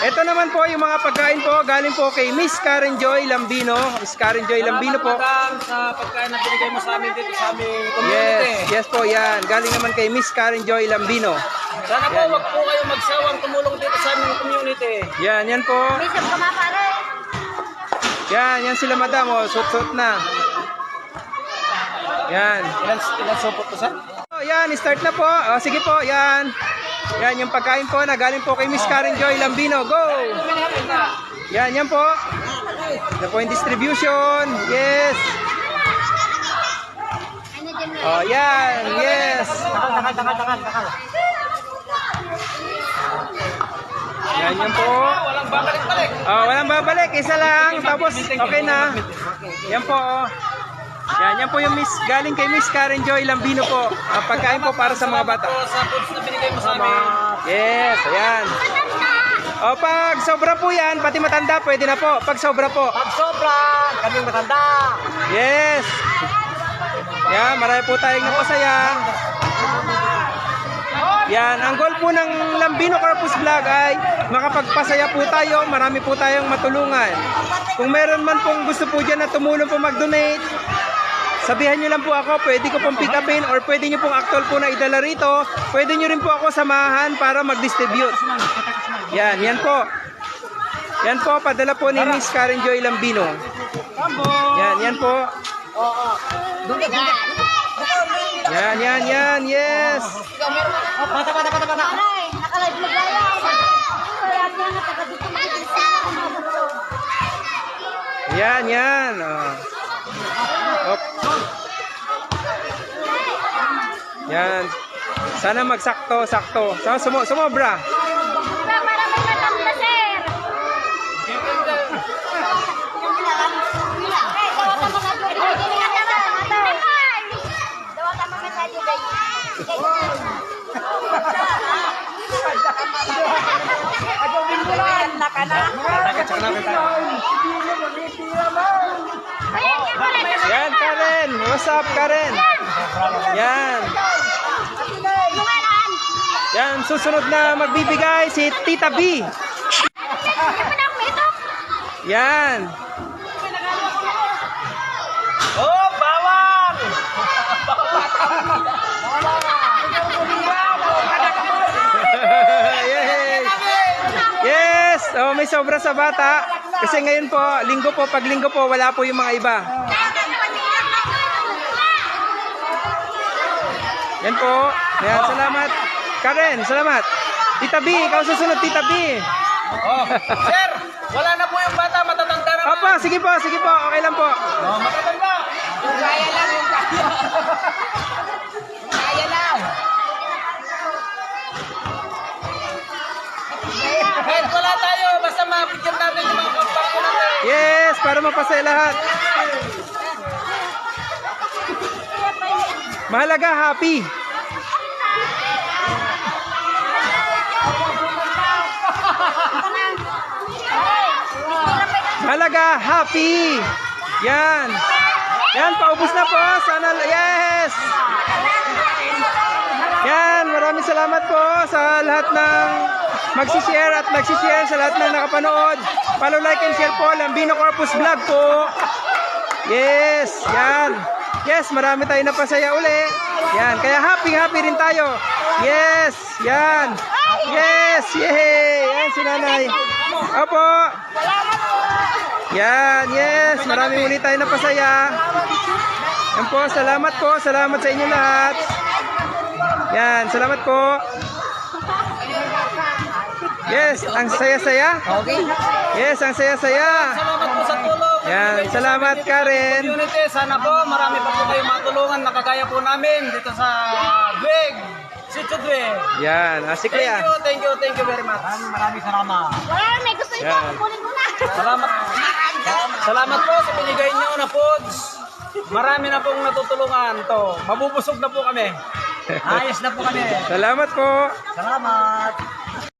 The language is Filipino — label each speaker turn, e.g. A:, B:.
A: Ito naman po yung mga pagkain po, galing po kay Miss Karen Joy Lambino. Miss Karen Joy Lambino po.
B: Salamat, sa pagkain na binigay mo sa amin dito sa aming
A: Yes,
B: community.
A: yes po yan. Galing naman kay Miss Karen Joy Lambino.
B: Sana po, wag po kayo magsawang tumulong dito sa aming community.
A: Yan, yan po.
C: Bisip ka pare.
A: Yan, yan sila madam. Oh, suot-suot na. Yan.
B: Ilan, ilan supot to, sir?
A: Oh, yan, start na po. Oh, sige po, yan. Yan yung pagkain po na galing po kay Miss Karen Joy Lambino. Go! Yan, yan po. Yan po yung distribution. Yes. Oh, yan. Yes.
B: Takal, takal, takal.
A: Yan, yan po.
B: Walang babalik-balik.
A: Oh, walang babalik. Isa lang. Tapos, okay na. Yan po. Yan, yan po yung Miss, galing kay Miss Karen Joy Lambino po. Ang pagkain po para sa mga bata.
B: Po sa foods na binigay mo sa amin.
A: Yes, ayan. O pag sobra po yan, pati matanda, pwede na po. Pag sobra po.
B: Pag sobra, kaming matanda.
A: Yes. Yan, marami po tayong napasaya. Yan, ang goal po ng Lambino Corpus Vlog ay makapagpasaya po tayo, marami po tayong matulungan. Kung meron man pong gusto po dyan na tumulong po mag-donate, sabihan nyo lang po ako, pwede ko pong pick upin or pwede nyo pong actual po na idala rito. Pwede nyo rin po ako samahan para mag-distribute. Yan, yan po. Yan po, padala po ni Miss Karen Joy Lambino. Yan, yan po. Yan, yan, yan, yes.
B: Bata, bata, bata, bata.
C: Aray, nakalive mo gaya.
A: Yan, yan. Oh. Yan. Sana magsakto, sakto. Sa sumo, sumobra.
C: Para para may matanda sir. Yan.
A: What's up, Karen? Yan. Yan, susunod na magbibigay si Tita B. Yan.
B: Oh, bawang!
A: Yes! Oh, may sobra sa bata. Kasi ngayon po, linggo po, pag linggo po, wala po yung mga iba. Yan po. Yan, salamat. Karen, salamat. Tita B, ikaw susunod, Tita B.
B: Oh, sir, wala na po yung bata, matatanda na.
A: Opo, sige po, sige po. Okay lang po.
B: Oh, matatanda. Yung kaya lang, yung kaya. kaya lang. Kahit wala tayo, basta mapigyan natin yung mga natin.
A: Yes, para mapasaya lahat. Mahalaga, happy. Mahalaga, happy. Yan. Yan, paubos na po. Sana, yes. Yan, maraming salamat po sa lahat ng magsishare at nagsishare sa lahat ng nakapanood. Follow, like, and share po. Lambino Corpus Vlog po. Yes, yan. Yes, marami tayong napasaya uli. Yan, kaya happy, happy rin tayo. Yes, yan. Yes, yay. Yan si nanay. Opo. Yan, yes. Marami uli tayong napasaya. Yan po, salamat po. Salamat sa inyo lahat. Yan, salamat po. Yes, ang saya-saya.
B: Okay.
A: Yes, ang saya-saya.
B: Salamat po sa tulong.
A: Yan, salamat Karen.
B: Community, sana po marami pa po kayong matulungan na kagaya po namin dito sa Big Sitio Dwe.
A: Yan, ah, si
B: Thank
A: Kuya.
B: you, thank you, thank you very much. Maraming salamat.
C: Wala na, may gusto ito.
A: Yan.
C: Kunin mo na.
B: Salamat. Salamat po sa binigay niyo na foods. Marami na pong natutulungan to. Mabubusog na po kami. Ayos na po kami.
A: Salamat po.
B: Salamat.